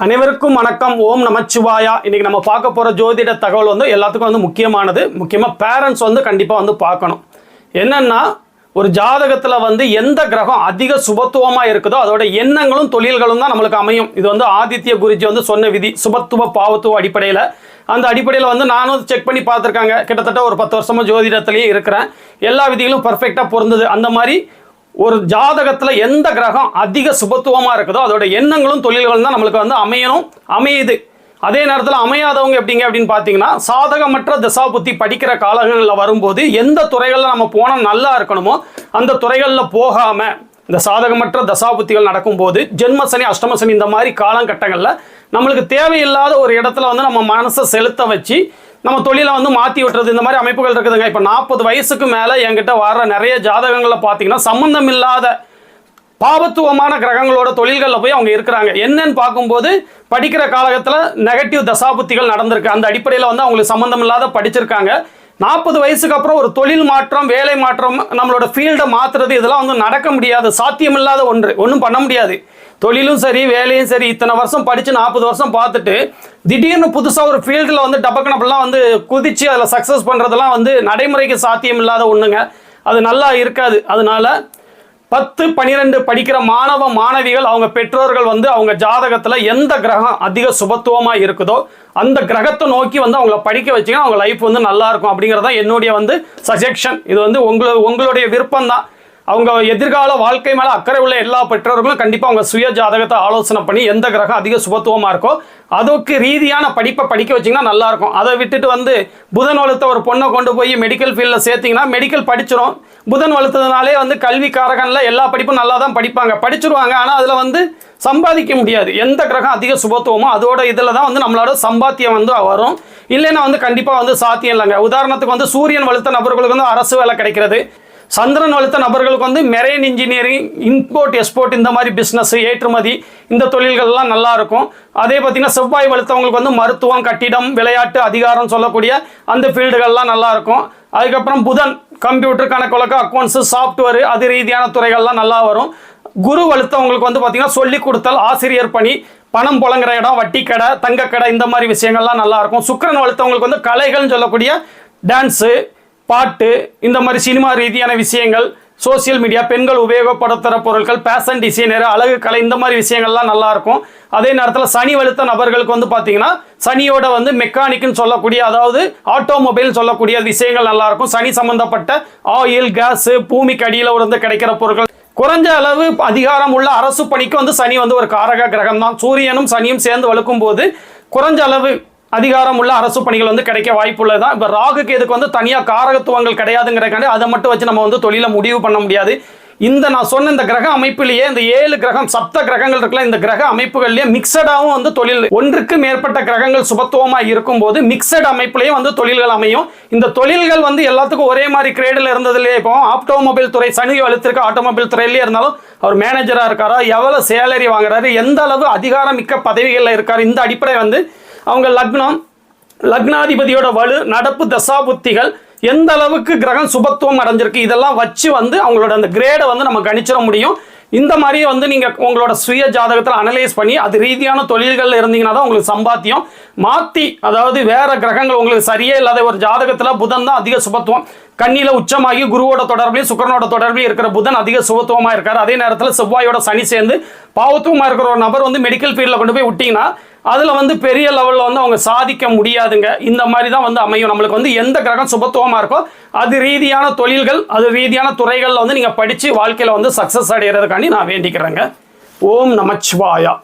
அனைவருக்கும் வணக்கம். ஓம் நமச்சிவாயா. இன்னைக்கு நம்ம பார்க்க போகிற ஜோதிட தகவல் வந்து எல்லாத்துக்கும் வந்து முக்கியமானது. முக்கியமாக பேரண்ட்ஸ் வந்து கண்டிப்பாக வந்து பார்க்கணும். என்னென்னா ஒரு ஜாதகத்தில் வந்து எந்த கிரகம் அதிக சுபத்துவமாக இருக்குதோ அதோட எண்ணங்களும் தொழில்களும் தான் நம்மளுக்கு அமையும். இது வந்து ஆதித்ய குருஜி வந்து சொன்ன விதி சுபத்துவ பாவத்துவ அடிப்படையில். அந்த அடிப்படையில் வந்து நானும் செக் பண்ணி பார்த்துருக்காங்க. கிட்டத்தட்ட ஒரு பத்து வருஷமாக ஜோதிடத்துலேயே இருக்கிறேன். எல்லா விதிகளும் பர்ஃபெக்டாக பொருந்தது. அந்த மாதிரி ஒரு ஜாதகத்தில் எந்த கிரகம் அதிக சுபத்துவமாக இருக்குதோ அதோட எண்ணங்களும் தொழில்களும் தான் நம்மளுக்கு வந்து அமையணும் அமையுது. அதே நேரத்தில் அமையாதவங்க எப்படிங்க அப்படின்னு பார்த்தீங்கன்னா சாதகமற்ற தசாபுத்தி படிக்கிற காலங்களில் வரும்போது எந்த துறைகளில் நம்ம போனால் நல்லா இருக்கணுமோ அந்த துறைகளில் போகாமல் இந்த சாதகமற்ற தசாபுத்திகள் நடக்கும்போது ஜென்ம சனி இந்த மாதிரி காலகட்டங்களில் நம்மளுக்கு தேவையில்லாத ஒரு இடத்துல வந்து நம்ம மனசை செலுத்த வச்சு நம்ம தொழிலை வந்து மாற்றி விட்டுறது இந்த மாதிரி அமைப்புகள் இருக்குதுங்க. இப்போ நாற்பது வயசுக்கு மேலே என்கிட்ட வர்ற நிறைய ஜாதகங்களில் பார்த்தீங்கன்னா சம்மந்தம் இல்லாத பாவத்துவமான கிரகங்களோட தொழில்களில் போய் அவங்க இருக்கிறாங்க. என்னன்னு பார்க்கும்போது படிக்கிற காலகட்டத்தில் நெகட்டிவ் தசாபுத்திகள் நடந்திருக்கு. அந்த அடிப்படையில் வந்து அவங்களுக்கு சம்மந்தம் இல்லாத படிச்சிருக்காங்க. நாற்பது வயசுக்கு அப்புறம் ஒரு தொழில் மாற்றம் வேலை மாற்றம் நம்மளோட ஃபீல்டை மாற்றுறது இதெல்லாம் வந்து நடக்க முடியாது. சாத்தியமில்லாத ஒன்று. ஒன்றும் பண்ண முடியாது. தொழிலும் சரி வேலையும் சரி இத்தனை வருஷம் படித்து நாற்பது வருஷம் பார்த்துட்டு திடீர்னு புதுசாக ஒரு ஃபீல்டில் வந்து டபக்கனப்பெல்லாம் வந்து குதித்து அதில் சக்ஸஸ் பண்ணுறதெல்லாம் வந்து நடைமுறைக்கு சாத்தியம் இல்லாத ஒன்றுங்க அது நல்லா இருக்காது. அதனால பத்து பன்னிரெண்டு படிக்கிற மாணவ மாணவிகள் அவங்க பெற்றோர்கள் வந்து அவங்க ஜாதகத்தில் எந்த கிரகம் அதிக சுபத்துவமாக இருக்குதோ அந்த கிரகத்தை நோக்கி வந்து அவங்கள படிக்க வச்சிங்கன்னா அவங்க லைஃப் வந்து நல்லா இருக்கும் அப்படிங்கிறது தான் என்னுடைய வந்து சஜெக்ஷன் இது வந்து உங்களு உங்களுடைய விருப்பம் தான் அவங்க எதிர்கால வாழ்க்கை மேலே அக்கறை உள்ள எல்லா பெற்றோர்களும் கண்டிப்பாக அவங்க சுய ஜாதகத்தை ஆலோசனை பண்ணி எந்த கிரகம் அதிக சுபத்துவமாக இருக்கோ அதுக்கு ரீதியான படிப்பை படிக்க வச்சிங்கன்னா நல்லாயிருக்கும் அதை விட்டுட்டு வந்து புதன் வளர்த்த ஒரு பொண்ணை கொண்டு போய் மெடிக்கல் ஃபீல்டில் சேர்த்திங்கன்னா மெடிக்கல் படிச்சிடும் புதன் வளர்த்ததுனாலே வந்து கல்வி காரகனில் எல்லா படிப்பும் நல்லா தான் படிப்பாங்க. படிச்சிருவாங்க. ஆனால் அதில் வந்து சம்பாதிக்க முடியாது. எந்த கிரகம் அதிக சுபத்துவமோ அதோட இதில் தான் வந்து நம்மளோட சம்பாத்தியம் வந்து வரும். இல்லைன்னா வந்து கண்டிப்பாக வந்து சாத்தியம் இல்லைங்க. உதாரணத்துக்கு வந்து சூரியன் வளர்த்த நபர்களுக்கு வந்து அரசு வேலை கிடைக்கிறது. சந்திரன் வளர்த்த நபர்களுக்கு வந்து மெரைன் இன்ஜினியரிங் இம்போர்ட் எக்ஸ்போர்ட் இந்த மாதிரி பிஸ்னஸ் ஏற்றுமதி இந்த தொழில்கள்லாம் நல்லா இருக்கும். அதே பார்த்தீங்கன்னா செவ்வாய் வளர்த்தவங்களுக்கு வந்து மருத்துவம் கட்டிடம் விளையாட்டு அதிகாரம் சொல்லக்கூடிய அந்த ஃபீல்டுகள்லாம் நல்லா இருக்கும். அதுக்கப்புறம் புதன் கம்ப்யூட்டர் கணக்கு அக்கௌண்ட்ஸு சாஃப்ட்வேர் அது ரீதியான துறைகள்லாம் நல்லா வரும். குரு வலுத்தவங்களுக்கு வந்து பார்த்திங்கன்னா சொல்லி கொடுத்தல் ஆசிரியர் பணி பணம் புழங்குற இடம் வட்டி கடை தங்கக்கடை இந்த மாதிரி விஷயங்கள்லாம் நல்லாயிருக்கும் சுக்கரன் வலுத்தவங்களுக்கு வந்து கலைகள்னு சொல்லக்கூடிய டான்ஸு பாட்டு இந்த மாதிரி சினிமா ரீதியான விஷயங்கள் சோசியல் மீடியா பெண்கள் உபயோகப்படுத்துகிற பொருட்கள் ஃபேஷன் டிசைனர் அழகு கலை இந்த மாதிரி விஷயங்கள்லாம் நல்லாயிருக்கும் அதே நேரத்தில் சனி வலுத்த நபர்களுக்கு வந்து பார்த்தீங்கன்னா சனியோட வந்து மெக்கானிக்னு சொல்லக்கூடிய அதாவது ஆட்டோமொபைல் சொல்லக்கூடிய விஷயங்கள் நல்லாயிருக்கும் சனி சம்பந்தப்பட்ட ஆயில் கேஸு பூமிக்கு அடியில் இருந்து கிடைக்கிற பொருட்கள். குறைஞ்ச அளவு அதிகாரம் உள்ள அரசு பணிக்கு வந்து சனி வந்து ஒரு காரக கிரகம் தான் சூரியனும் சனியும் சேர்ந்து வலுக்கும் போது குறைஞ்ச அளவு அதிகாரம் உள்ள அரசு பணிகள் வந்து கிடைக்க வாய்ப்புள்ளது தான் இப்போ ராகுக்கு இதுக்கு வந்து தனியாக காரகத்துவங்கள் கிடையாதுங்கிறக்காண்டி அதை மட்டும் வச்சு நம்ம வந்து தொழிலை முடிவு பண்ண முடியாது. இந்த நான் சொன்ன இந்த கிரக அமைப்பிலேயே இந்த ஏழு கிரகம் சப்த கிரகங்கள் இருக்குல்ல இந்த கிரக அமைப்புகள்லயே மிக்சடாகவும் வந்து தொழில் ஒன்றுக்கு மேற்பட்ட கிரகங்கள் சுபத்துவமாக இருக்கும்போது மிக்சட் அமைப்புலேயும் வந்து தொழில்கள் அமையும். இந்த தொழில்கள் வந்து எல்லாத்துக்கும் ஒரே மாதிரி கிரேடில் இருந்ததுலேயே இப்போ ஆட்டோமொபைல் துறை சனி வலுத்திருக்க ஆட்டோமொபைல் துறையிலேயே இருந்தாலும் அவர் மேனேஜராக இருக்காரா? எவ்வளோ சேலரி வாங்குறாரு? எந்த அளவு அதிகாரம் மிக்க பதவிகளில் இருக்காரு? இந்த அடிப்படை வந்து அவங்க லக்னம் லக்னாதிபதியோட வலு நடப்பு தசாபுத்திகள் எந்த அளவுக்கு கிரகம் சுபத்துவம் அடைஞ்சிருக்கு இதெல்லாம் வச்சு வந்து அவங்களோட அந்த கிரேடை வந்து நம்ம கணிச்சிட முடியும். இந்த மாதிரியே வந்து நீங்கள் உங்களோட சுய ஜாதகத்தில் அனலைஸ் பண்ணி அது ரீதியான தொழில்களில் இருந்தீங்கன்னா தான் உங்களுக்கு சம்பாத்தியம். மாற்றி அதாவது வேற கிரகங்கள் உங்களுக்கு சரியே இல்லாத ஒரு ஜாதகத்தில் புதன் தான் அதிக சுபத்துவம். கண்ணியில் உச்சமாகி குருவோட தொடர்பையும் சுக்கரனோட தொடர்பையும் இருக்கிற புதன் அதிக சுபத்துவமாக இருக்கார். அதே நேரத்தில் செவ்வாயோட சனி சேர்ந்து பாவத்துவமாக இருக்கிற ஒரு நபர் வந்து மெடிக்கல் ஃபீல்டில் கொண்டு போய் விட்டிங்கன்னா அதில் வந்து பெரிய லெவலில் வந்து அவங்க சாதிக்க முடியாதுங்க. இந்த மாதிரி தான் வந்து அமையும். நம்மளுக்கு வந்து எந்த கிரகம் சுபத்துவமாக இருக்கோ அது ரீதியான தொழில்கள் அது ரீதியான துறைகளில் வந்து நீங்கள் படித்து வாழ்க்கையில் வந்து சக்ஸஸ் அடைகிறதுக்காண்டி நான் வேண்டிக்கிறேங்க. ஓம் நமச்சிவாயா.